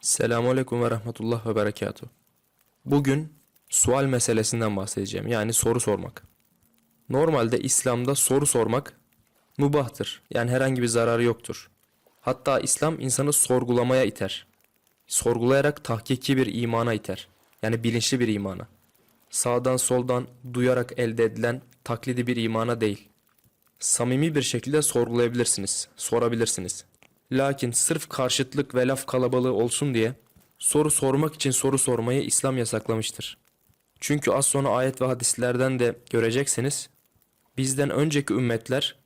Selamun ve Rahmetullah ve Berekatuhu. Bugün sual meselesinden bahsedeceğim. Yani soru sormak. Normalde İslam'da soru sormak mubahtır. Yani herhangi bir zararı yoktur. Hatta İslam insanı sorgulamaya iter. Sorgulayarak tahkiki bir imana iter. Yani bilinçli bir imana. Sağdan soldan duyarak elde edilen taklidi bir imana değil. Samimi bir şekilde sorgulayabilirsiniz, sorabilirsiniz. Lakin sırf karşıtlık ve laf kalabalığı olsun diye soru sormak için soru sormayı İslam yasaklamıştır. Çünkü az sonra ayet ve hadislerden de göreceksiniz. Bizden önceki ümmetler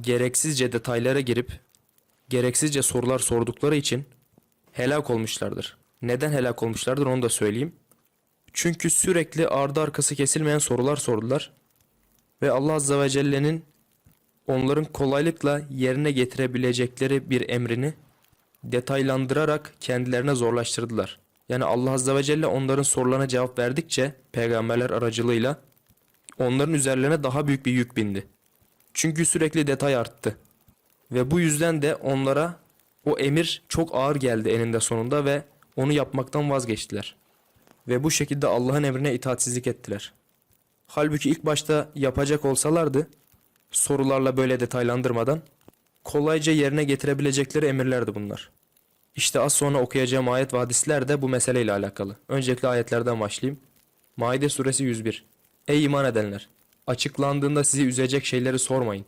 gereksizce detaylara girip gereksizce sorular sordukları için helak olmuşlardır. Neden helak olmuşlardır onu da söyleyeyim. Çünkü sürekli ardı arkası kesilmeyen sorular sordular ve Allah Azze ve Celle'nin onların kolaylıkla yerine getirebilecekleri bir emrini detaylandırarak kendilerine zorlaştırdılar. Yani Allah Azze ve Celle onların sorularına cevap verdikçe peygamberler aracılığıyla onların üzerlerine daha büyük bir yük bindi. Çünkü sürekli detay arttı. Ve bu yüzden de onlara o emir çok ağır geldi eninde sonunda ve onu yapmaktan vazgeçtiler. Ve bu şekilde Allah'ın emrine itaatsizlik ettiler. Halbuki ilk başta yapacak olsalardı sorularla böyle detaylandırmadan kolayca yerine getirebilecekleri emirlerdi bunlar. İşte az sonra okuyacağım ayet ve hadisler de bu meseleyle alakalı. Öncelikle ayetlerden başlayayım. Maide suresi 101. Ey iman edenler! Açıklandığında sizi üzecek şeyleri sormayın.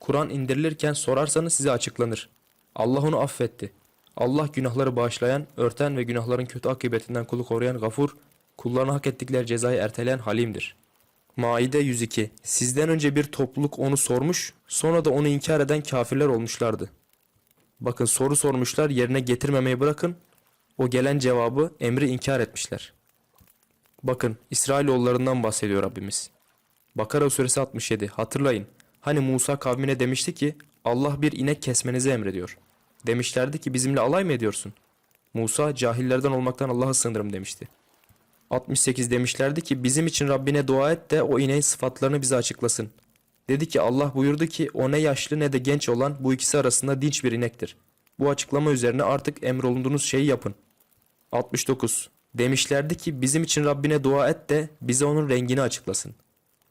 Kur'an indirilirken sorarsanız size açıklanır. Allah onu affetti. Allah günahları bağışlayan, örten ve günahların kötü akıbetinden kulu koruyan gafur, kullarına hak ettikleri cezayı erteleyen halimdir. Maide 102 Sizden önce bir topluluk onu sormuş, sonra da onu inkar eden kafirler olmuşlardı. Bakın soru sormuşlar, yerine getirmemeyi bırakın, o gelen cevabı, emri inkar etmişler. Bakın İsrailoğullarından bahsediyor Rabbimiz. Bakara suresi 67 Hatırlayın. Hani Musa kavmine demişti ki Allah bir inek kesmenizi emrediyor. Demişlerdi ki bizimle alay mı ediyorsun? Musa cahillerden olmaktan Allah'a sığınırım demişti. 68 demişlerdi ki bizim için Rabbine dua et de o ineğin sıfatlarını bize açıklasın. Dedi ki Allah buyurdu ki o ne yaşlı ne de genç olan bu ikisi arasında dinç bir inektir. Bu açıklama üzerine artık emrolunduğunuz şeyi yapın. 69 Demişlerdi ki bizim için Rabbine dua et de bize onun rengini açıklasın.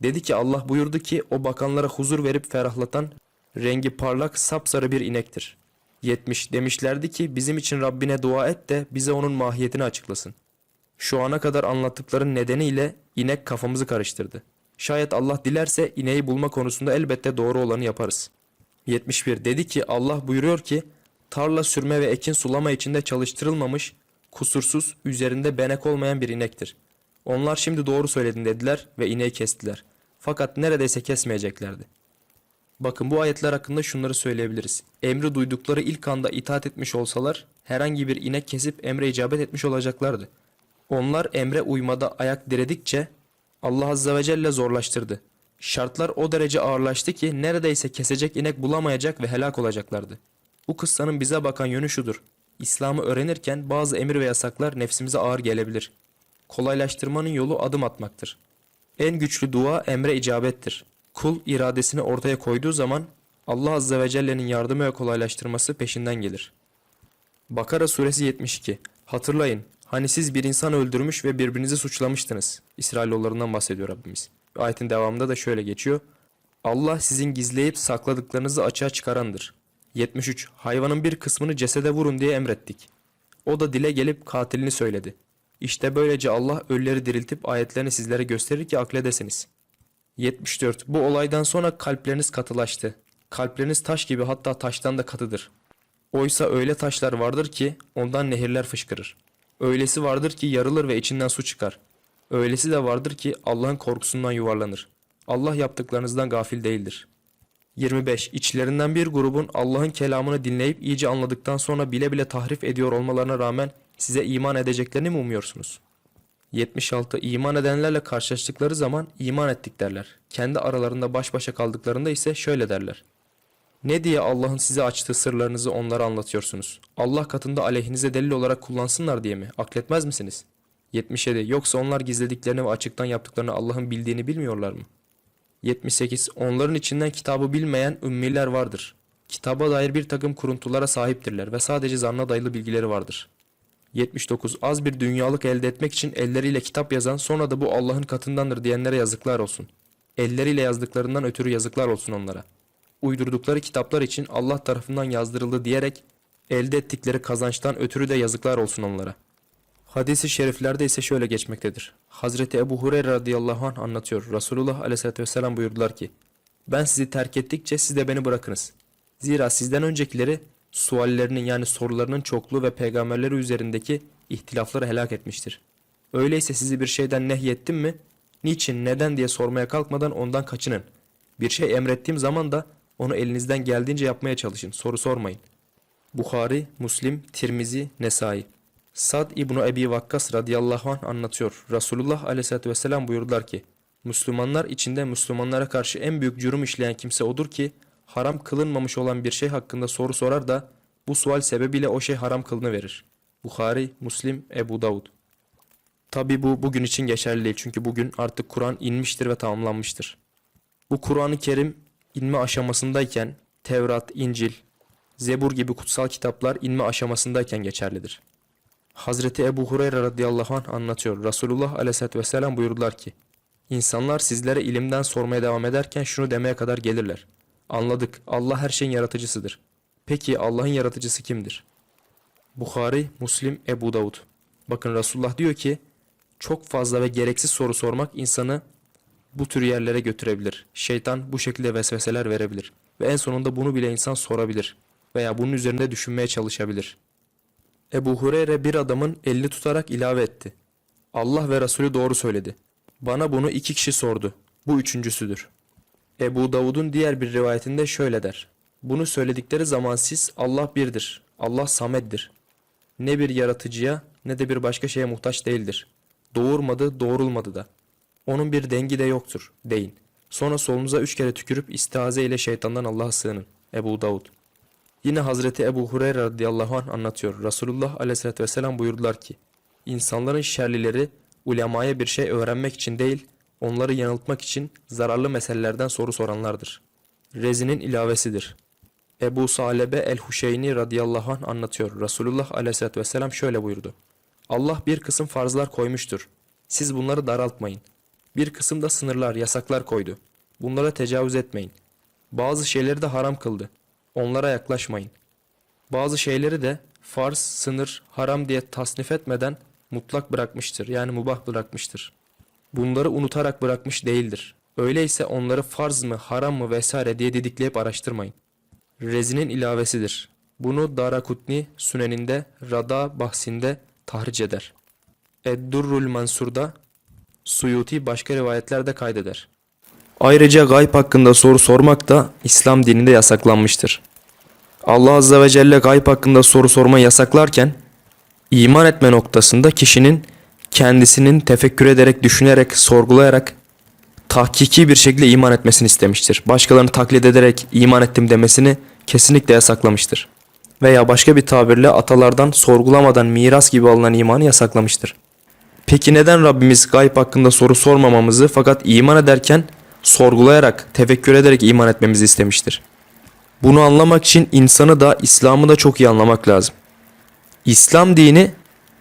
Dedi ki Allah buyurdu ki o bakanlara huzur verip ferahlatan rengi parlak sapsarı bir inektir. 70 demişlerdi ki bizim için Rabbine dua et de bize onun mahiyetini açıklasın. Şu ana kadar anlattıkların nedeniyle inek kafamızı karıştırdı. Şayet Allah dilerse ineği bulma konusunda elbette doğru olanı yaparız. 71 dedi ki Allah buyuruyor ki tarla sürme ve ekin sulama içinde çalıştırılmamış, kusursuz, üzerinde benek olmayan bir inektir. Onlar şimdi doğru söyledin dediler ve ineği kestiler. Fakat neredeyse kesmeyeceklerdi. Bakın bu ayetler hakkında şunları söyleyebiliriz. Emri duydukları ilk anda itaat etmiş olsalar herhangi bir inek kesip emre icabet etmiş olacaklardı. Onlar emre uymada ayak diredikçe Allah Azze ve Celle zorlaştırdı. Şartlar o derece ağırlaştı ki neredeyse kesecek inek bulamayacak ve helak olacaklardı. Bu kıssanın bize bakan yönü şudur. İslam'ı öğrenirken bazı emir ve yasaklar nefsimize ağır gelebilir. Kolaylaştırmanın yolu adım atmaktır. En güçlü dua emre icabettir. Kul iradesini ortaya koyduğu zaman Allah Azze ve Celle'nin yardımı ve kolaylaştırması peşinden gelir. Bakara suresi 72 Hatırlayın hani siz bir insan öldürmüş ve birbirinizi suçlamıştınız. İsrailoğullarından bahsediyor Rabbimiz. Ayetin devamında da şöyle geçiyor. Allah sizin gizleyip sakladıklarınızı açığa çıkarandır. 73 Hayvanın bir kısmını cesede vurun diye emrettik. O da dile gelip katilini söyledi. İşte böylece Allah ölüleri diriltip ayetlerini sizlere gösterir ki akledesiniz. 74. Bu olaydan sonra kalpleriniz katılaştı. Kalpleriniz taş gibi hatta taştan da katıdır. Oysa öyle taşlar vardır ki ondan nehirler fışkırır. Öylesi vardır ki yarılır ve içinden su çıkar. Öylesi de vardır ki Allah'ın korkusundan yuvarlanır. Allah yaptıklarınızdan gafil değildir. 25. İçlerinden bir grubun Allah'ın kelamını dinleyip iyice anladıktan sonra bile bile tahrif ediyor olmalarına rağmen size iman edeceklerini mi umuyorsunuz? 76. İman edenlerle karşılaştıkları zaman iman ettik derler. Kendi aralarında baş başa kaldıklarında ise şöyle derler. Ne diye Allah'ın size açtığı sırlarınızı onlara anlatıyorsunuz? Allah katında aleyhinize delil olarak kullansınlar diye mi? Akletmez misiniz? 77. Yoksa onlar gizlediklerini ve açıktan yaptıklarını Allah'ın bildiğini bilmiyorlar mı? 78. Onların içinden kitabı bilmeyen ümmiler vardır. Kitaba dair bir takım kuruntulara sahiptirler ve sadece zanna dayalı bilgileri vardır. 79. Az bir dünyalık elde etmek için elleriyle kitap yazan sonra da bu Allah'ın katındandır diyenlere yazıklar olsun. Elleriyle yazdıklarından ötürü yazıklar olsun onlara. Uydurdukları kitaplar için Allah tarafından yazdırıldı diyerek elde ettikleri kazançtan ötürü de yazıklar olsun onlara. Hadis-i şeriflerde ise şöyle geçmektedir. Hazreti Ebu Hureyre radıyallahu anh anlatıyor. Resulullah aleyhissalatü vesselam buyurdular ki, Ben sizi terk ettikçe siz de beni bırakınız. Zira sizden öncekileri suallerinin yani sorularının çokluğu ve peygamberleri üzerindeki ihtilafları helak etmiştir. Öyleyse sizi bir şeyden nehyettim mi? Niçin, neden diye sormaya kalkmadan ondan kaçının. Bir şey emrettiğim zaman da onu elinizden geldiğince yapmaya çalışın. Soru sormayın. Bukhari, Muslim, Tirmizi, Nesai. Sad İbni Ebi Vakkas radıyallahu anh anlatıyor. Resulullah aleyhissalatü vesselam buyurdular ki, Müslümanlar içinde Müslümanlara karşı en büyük cürüm işleyen kimse odur ki, haram kılınmamış olan bir şey hakkında soru sorar da, bu sual sebebiyle o şey haram kılını Bukhari, Muslim, Ebu Davud. Tabi bu bugün için geçerli değil çünkü bugün artık Kur'an inmiştir ve tamamlanmıştır. Bu Kur'an-ı Kerim inme aşamasındayken Tevrat, İncil, Zebur gibi kutsal kitaplar inme aşamasındayken geçerlidir. Hazreti Ebu Hureyre radıyallahu anh anlatıyor. Resulullah aleyhissalatü vesselam buyurdular ki, İnsanlar sizlere ilimden sormaya devam ederken şunu demeye kadar gelirler. Anladık, Allah her şeyin yaratıcısıdır. Peki Allah'ın yaratıcısı kimdir? Bukhari, Muslim, Ebu Davud. Bakın Resulullah diyor ki, çok fazla ve gereksiz soru sormak insanı bu tür yerlere götürebilir. Şeytan bu şekilde vesveseler verebilir. Ve en sonunda bunu bile insan sorabilir. Veya bunun üzerinde düşünmeye çalışabilir. Ebu Hureyre bir adamın elini tutarak ilave etti. Allah ve Resulü doğru söyledi. Bana bunu iki kişi sordu. Bu üçüncüsüdür. Ebu Davud'un diğer bir rivayetinde şöyle der. Bunu söyledikleri zaman siz Allah birdir. Allah sameddir. Ne bir yaratıcıya ne de bir başka şeye muhtaç değildir. Doğurmadı, doğrulmadı da. Onun bir dengi de yoktur, deyin. Sonra solunuza üç kere tükürüp istiaze ile şeytandan Allah'a sığının. Ebu Davud. Yine Hazreti Ebu Hureyre radıyallahu anh anlatıyor. Resulullah aleyhissalatü vesselam buyurdular ki, İnsanların şerlileri ulemaya bir şey öğrenmek için değil, onları yanıltmak için zararlı meselelerden soru soranlardır. Rezinin ilavesidir. Ebu Salebe el-Huşeyni radıyallahu anh anlatıyor. Resulullah aleyhissalatü vesselam şöyle buyurdu. Allah bir kısım farzlar koymuştur. Siz bunları daraltmayın. Bir kısım da sınırlar, yasaklar koydu. Bunlara tecavüz etmeyin. Bazı şeyleri de haram kıldı. Onlara yaklaşmayın. Bazı şeyleri de farz, sınır, haram diye tasnif etmeden mutlak bırakmıştır. Yani mubah bırakmıştır. Bunları unutarak bırakmış değildir. Öyleyse onları farz mı, haram mı vesaire diye didikleyip araştırmayın. Rezinin ilavesidir. Bunu Darakutni Süneninde, Rada bahsinde tahric eder. Eddurrul Mansur'da Suyuti başka rivayetlerde kaydeder. Ayrıca gayb hakkında soru sormak da İslam dininde yasaklanmıştır. Allah Azze ve Celle gayb hakkında soru sorma yasaklarken iman etme noktasında kişinin kendisinin tefekkür ederek, düşünerek, sorgulayarak tahkiki bir şekilde iman etmesini istemiştir. Başkalarını taklit ederek iman ettim demesini kesinlikle yasaklamıştır. Veya başka bir tabirle atalardan sorgulamadan miras gibi alınan imanı yasaklamıştır. Peki neden Rabbimiz gayb hakkında soru sormamamızı fakat iman ederken sorgulayarak, tefekkür ederek iman etmemizi istemiştir? Bunu anlamak için insanı da İslam'ı da çok iyi anlamak lazım. İslam dini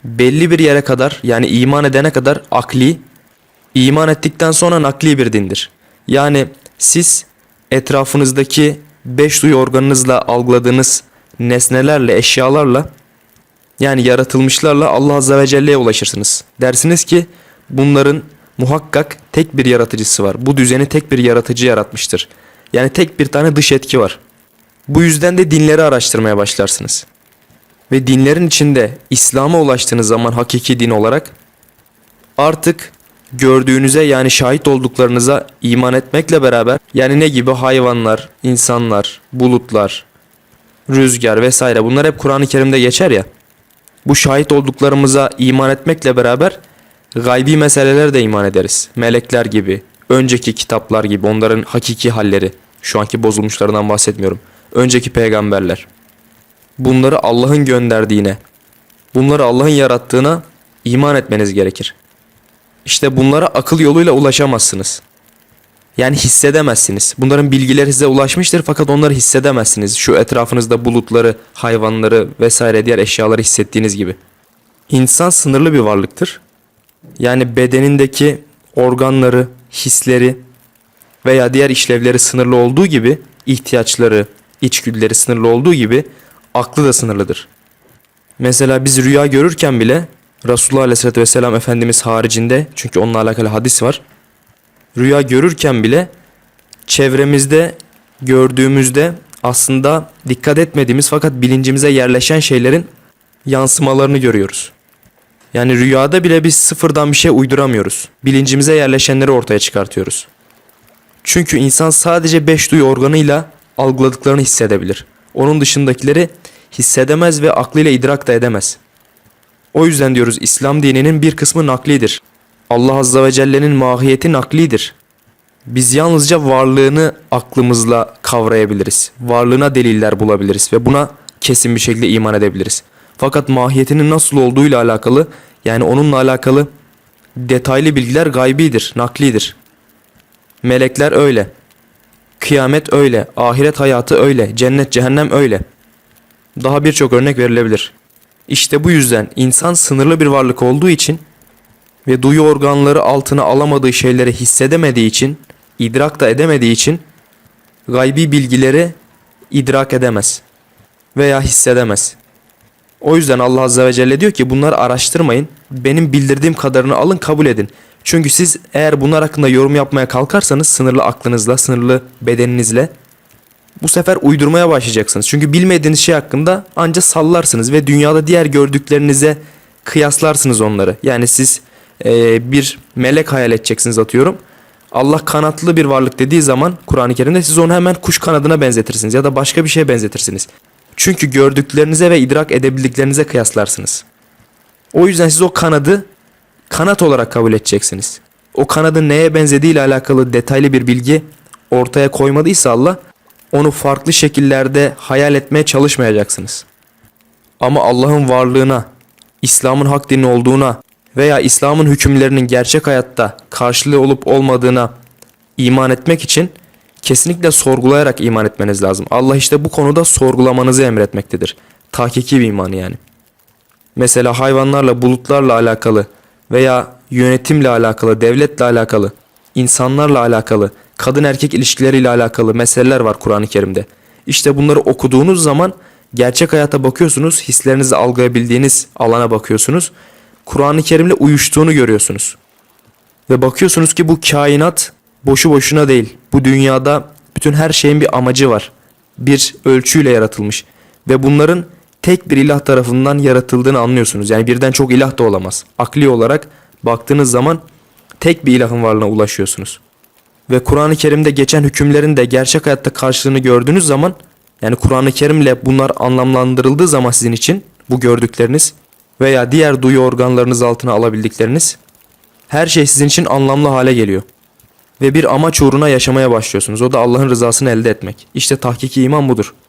belli bir yere kadar yani iman edene kadar akli, iman ettikten sonra nakli bir dindir. Yani siz etrafınızdaki beş duyu organınızla algıladığınız nesnelerle, eşyalarla yani yaratılmışlarla Allah Azze ve Celle'ye ulaşırsınız. Dersiniz ki bunların muhakkak tek bir yaratıcısı var. Bu düzeni tek bir yaratıcı yaratmıştır. Yani tek bir tane dış etki var. Bu yüzden de dinleri araştırmaya başlarsınız. Ve dinlerin içinde İslam'a ulaştığınız zaman hakiki din olarak artık gördüğünüze yani şahit olduklarınıza iman etmekle beraber yani ne gibi hayvanlar, insanlar, bulutlar, rüzgar vesaire bunlar hep Kur'an-ı Kerim'de geçer ya. Bu şahit olduklarımıza iman etmekle beraber gaybi meselelere de iman ederiz. Melekler gibi, önceki kitaplar gibi onların hakiki halleri. Şu anki bozulmuşlarından bahsetmiyorum. Önceki peygamberler. Bunları Allah'ın gönderdiğine, bunları Allah'ın yarattığına iman etmeniz gerekir. İşte bunlara akıl yoluyla ulaşamazsınız. Yani hissedemezsiniz. Bunların bilgileri size ulaşmıştır fakat onları hissedemezsiniz. Şu etrafınızda bulutları, hayvanları vesaire diğer eşyaları hissettiğiniz gibi. İnsan sınırlı bir varlıktır. Yani bedenindeki organları, hisleri veya diğer işlevleri sınırlı olduğu gibi ihtiyaçları, içgüdüleri sınırlı olduğu gibi aklı da sınırlıdır. Mesela biz rüya görürken bile Resulullah Aleyhisselatü Vesselam Efendimiz haricinde çünkü onunla alakalı hadis var. Rüya görürken bile çevremizde gördüğümüzde aslında dikkat etmediğimiz fakat bilincimize yerleşen şeylerin yansımalarını görüyoruz. Yani rüyada bile biz sıfırdan bir şey uyduramıyoruz. Bilincimize yerleşenleri ortaya çıkartıyoruz. Çünkü insan sadece beş duyu organıyla algıladıklarını hissedebilir. Onun dışındakileri hissedemez ve aklıyla idrak da edemez. O yüzden diyoruz İslam dininin bir kısmı naklidir. Allah Azze ve Celle'nin mahiyeti naklidir. Biz yalnızca varlığını aklımızla kavrayabiliriz. Varlığına deliller bulabiliriz ve buna kesin bir şekilde iman edebiliriz. Fakat mahiyetinin nasıl olduğuyla alakalı yani onunla alakalı detaylı bilgiler gaybidir, naklidir. Melekler öyle. Kıyamet öyle. Ahiret hayatı öyle. Cennet cehennem öyle. Daha birçok örnek verilebilir. İşte bu yüzden insan sınırlı bir varlık olduğu için ve duyu organları altına alamadığı şeyleri hissedemediği için, idrak da edemediği için gaybi bilgileri idrak edemez veya hissedemez. O yüzden Allah Azze ve Celle diyor ki bunları araştırmayın. Benim bildirdiğim kadarını alın kabul edin. Çünkü siz eğer bunlar hakkında yorum yapmaya kalkarsanız sınırlı aklınızla, sınırlı bedeninizle bu sefer uydurmaya başlayacaksınız. Çünkü bilmediğiniz şey hakkında anca sallarsınız ve dünyada diğer gördüklerinize kıyaslarsınız onları. Yani siz e, bir melek hayal edeceksiniz atıyorum. Allah kanatlı bir varlık dediği zaman Kur'an-ı Kerim'de siz onu hemen kuş kanadına benzetirsiniz ya da başka bir şeye benzetirsiniz. Çünkü gördüklerinize ve idrak edebildiklerinize kıyaslarsınız. O yüzden siz o kanadı kanat olarak kabul edeceksiniz. O kanadın neye benzediği ile alakalı detaylı bir bilgi ortaya koymadıysa Allah onu farklı şekillerde hayal etmeye çalışmayacaksınız. Ama Allah'ın varlığına, İslam'ın hak dini olduğuna veya İslam'ın hükümlerinin gerçek hayatta karşılığı olup olmadığına iman etmek için kesinlikle sorgulayarak iman etmeniz lazım. Allah işte bu konuda sorgulamanızı emretmektedir. Tahkiki bir iman yani. Mesela hayvanlarla, bulutlarla alakalı veya yönetimle alakalı, devletle alakalı, insanlarla alakalı, kadın erkek ilişkileriyle alakalı meseleler var Kur'an-ı Kerim'de. İşte bunları okuduğunuz zaman gerçek hayata bakıyorsunuz, hislerinizi algılayabildiğiniz alana bakıyorsunuz. Kur'an-ı Kerim'le uyuştuğunu görüyorsunuz. Ve bakıyorsunuz ki bu kainat boşu boşuna değil. Bu dünyada bütün her şeyin bir amacı var. Bir ölçüyle yaratılmış. Ve bunların tek bir ilah tarafından yaratıldığını anlıyorsunuz. Yani birden çok ilah da olamaz. Akli olarak baktığınız zaman tek bir ilahın varlığına ulaşıyorsunuz. Ve Kur'an-ı Kerim'de geçen hükümlerin de gerçek hayatta karşılığını gördüğünüz zaman yani Kur'an-ı Kerim'le bunlar anlamlandırıldığı zaman sizin için bu gördükleriniz veya diğer duyu organlarınız altına alabildikleriniz her şey sizin için anlamlı hale geliyor. Ve bir amaç uğruna yaşamaya başlıyorsunuz. O da Allah'ın rızasını elde etmek. İşte tahkiki iman budur.